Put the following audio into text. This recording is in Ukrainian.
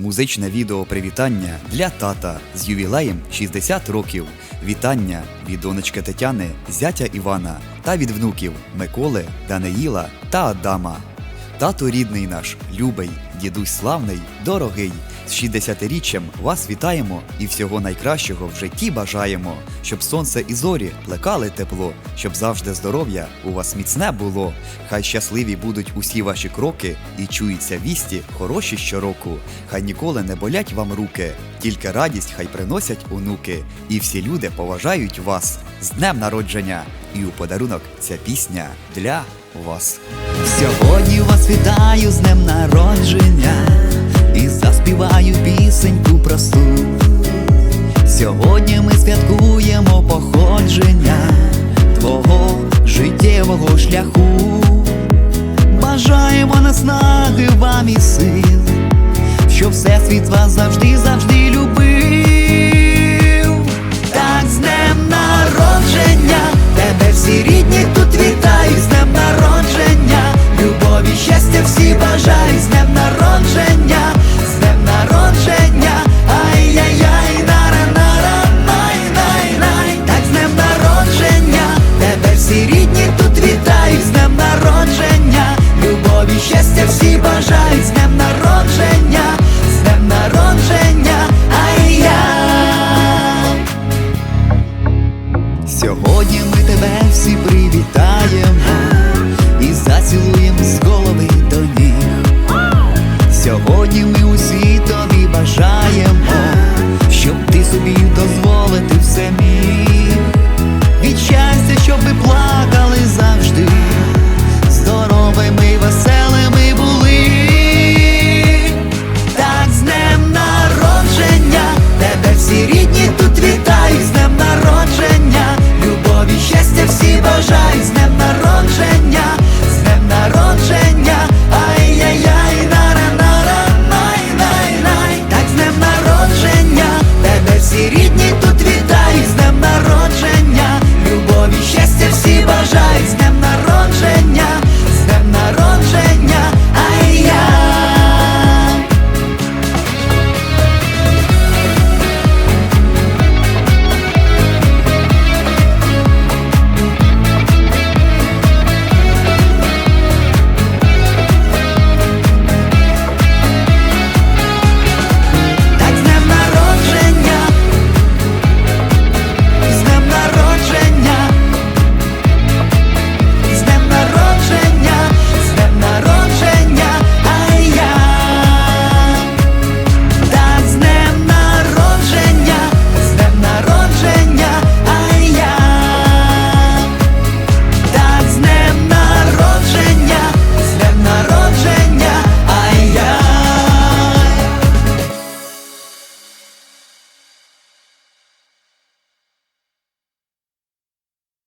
Музичне відео привітання для тата з ювілеєм 60 років. Вітання від донечки Тетяни, зятя Івана та від внуків Миколи, Даниїла та Адама. Тато рідний наш, любий, дідусь славний, дорогий. З 60-річчям вас вітаємо і всього найкращого в житті бажаємо, щоб сонце і зорі плекали тепло, щоб завжди здоров'я у вас міцне було. Хай щасливі будуть усі ваші кроки, і чуються вісті хороші щороку. Хай ніколи не болять вам руки, тільки радість хай приносять онуки. І всі люди поважають вас з днем народження. І у подарунок ця пісня для вас. Сьогодні вас вітаю з днем народження походження твого життєвого шляху. Бажаємо наснаги вам і сил, що всесвіт вас завжди Сьогодні ми тебе всі привітаємо і зацілуємо.